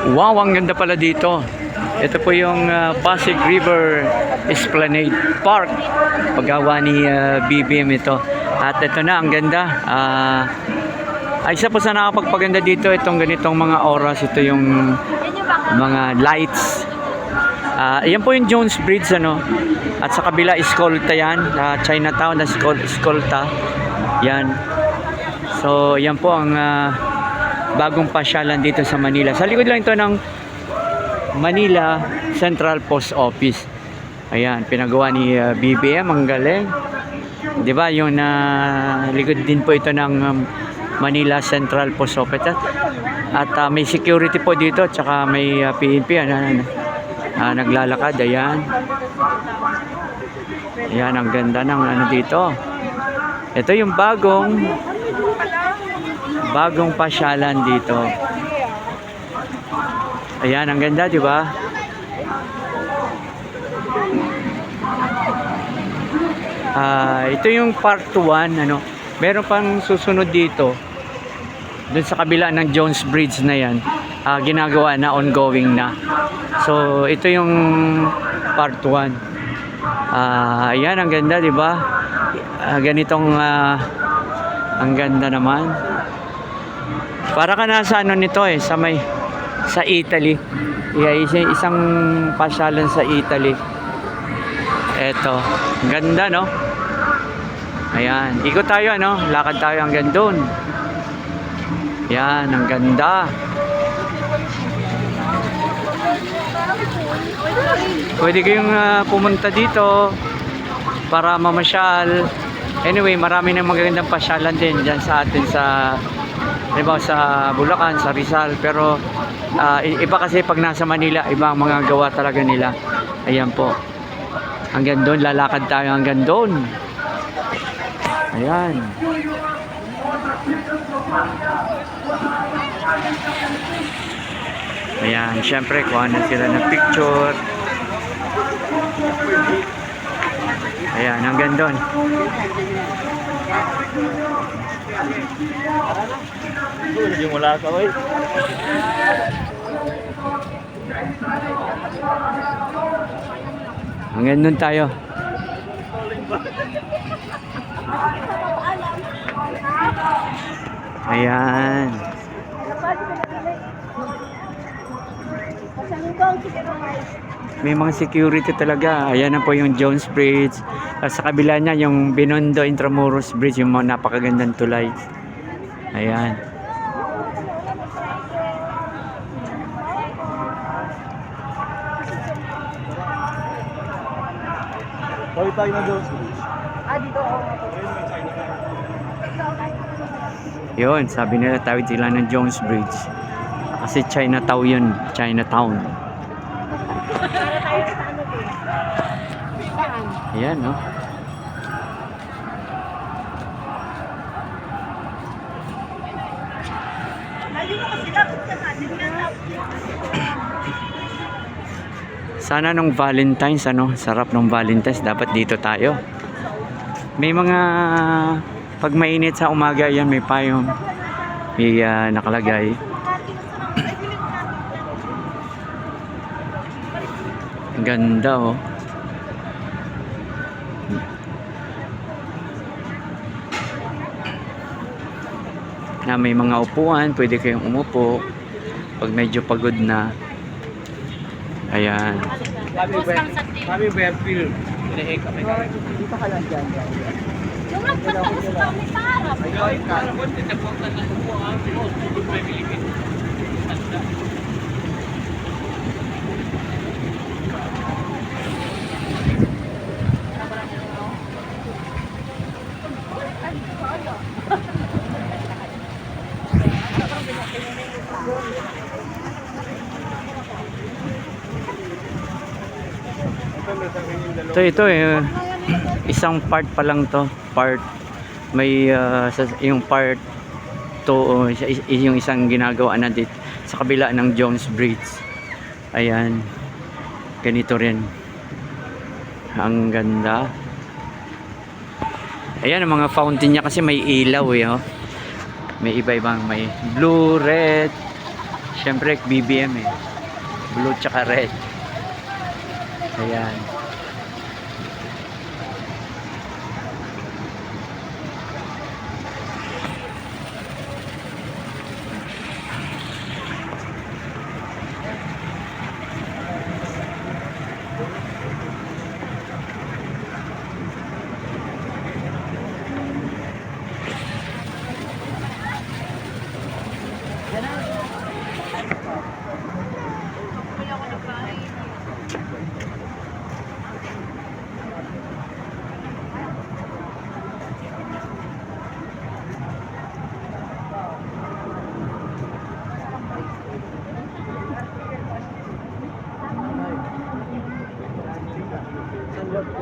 Wow, ang ganda pala dito. Ito po yung ah, Pasig River Esplanade Park. Paggawa ni ah, BBM ito. At ito na, ang ganda. Ay, isa po sa nakapagpaganda dito, itong ganitong mga oras. Ito yung mga lights. Ah, yan po yung Jones Bridge, ano. At sa kabila, Escolta yan. Ah, Chinatown na Escol- Escolta. Yan. So, yan po ang ah, bagong pasyalan dito sa Manila. Sa likod lang ito ng Manila Central Post Office. Ayan, pinagawa ni uh, BBM, ang galing. 'Di ba? Yung na likod din po ito ng um, Manila Central Post Office. At, at uh, may security po dito, tsaka may uh, PNP ano, ano, ah, naglalakad, ayan. Ayan, ang ganda ng ano dito. Ito yung bagong bagong pasyalan dito. Ayan, ang ganda, di ba? Ah, ito yung part 1, ano. Meron pang susunod dito. Doon sa kabila ng Jones Bridge na 'yan. ah, ginagawa na ongoing na. So, ito yung part 1. Ah, ayan, ang ganda, di ba? Ah, ganitong ah, ang ganda naman. Para ka nasa ano nito eh, sa may sa Italy. Yeah, isa, isang pasyalan sa Italy. Eto, ganda no? Ayan, ikot tayo ano, lakad tayo hanggang doon. Yan, ang ganda. Pwede kayong ah, pumunta dito para mamasyal. Anyway, marami ng magagandang pasyalan din dyan sa atin sa Halimbawa sa Bulacan, sa Rizal, pero i- iba kasi pag nasa Manila, iba ang mga gawa talaga nila. Ayan po. Hanggang doon, lalakad tayo hanggang doon. Ayan. Ayan, syempre, kuha na sila ng picture. Ayan, hanggang doon. Hindi mula ka, oy. Hanggang doon tayo. Ayan. May mga security talaga. Ayan na po yung Jones Bridge. At sa kabila niya, yung Binondo Intramuros Bridge, yung mga napakagandang tulay. Ayan. Tawid tayo na doon. Yun, sabi nila tawid sila ng Jones Bridge. Kasi Chinatown yun. Chinatown. Ayan, no? Sana nung Valentine's, ano, sarap nung Valentine's, dapat dito tayo. May mga, pag mainit sa umaga, yan, may payong, may ah, nakalagay. Ganda, oh. Na may mga upuan, pwede kayong umupo pag medyo pagod na. Ayan. Kami ba? Kami Fairfield. Inahe kami. Yung sa kami sa harap. Ay, kala ko, tinagpang na po ang Pinos. Good may Pilipin. Ito, ito eh. Isang part pa lang to. Part. May ah, sa, yung part to is- yung isang ginagawa na dito sa kabila ng Jones Bridge. Ayan. Ganito rin. Ang ganda. Ayan ang mga fountain niya kasi may ilaw eh. Oh. May iba-ibang may blue, red, Siyempre, BBM eh. Blue tsaka red. Ayan. Oh,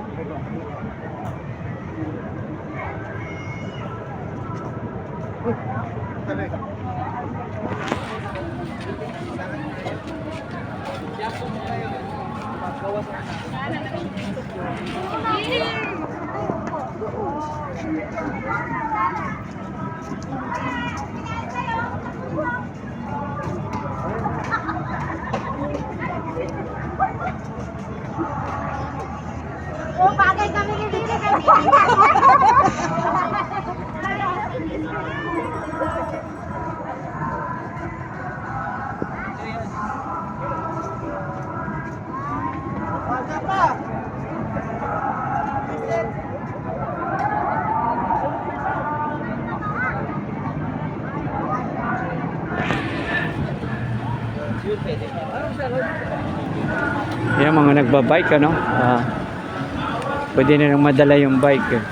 Yan mga nagbabike ano. Ah, pwede na lang madala yung bike. Eh.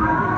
Thank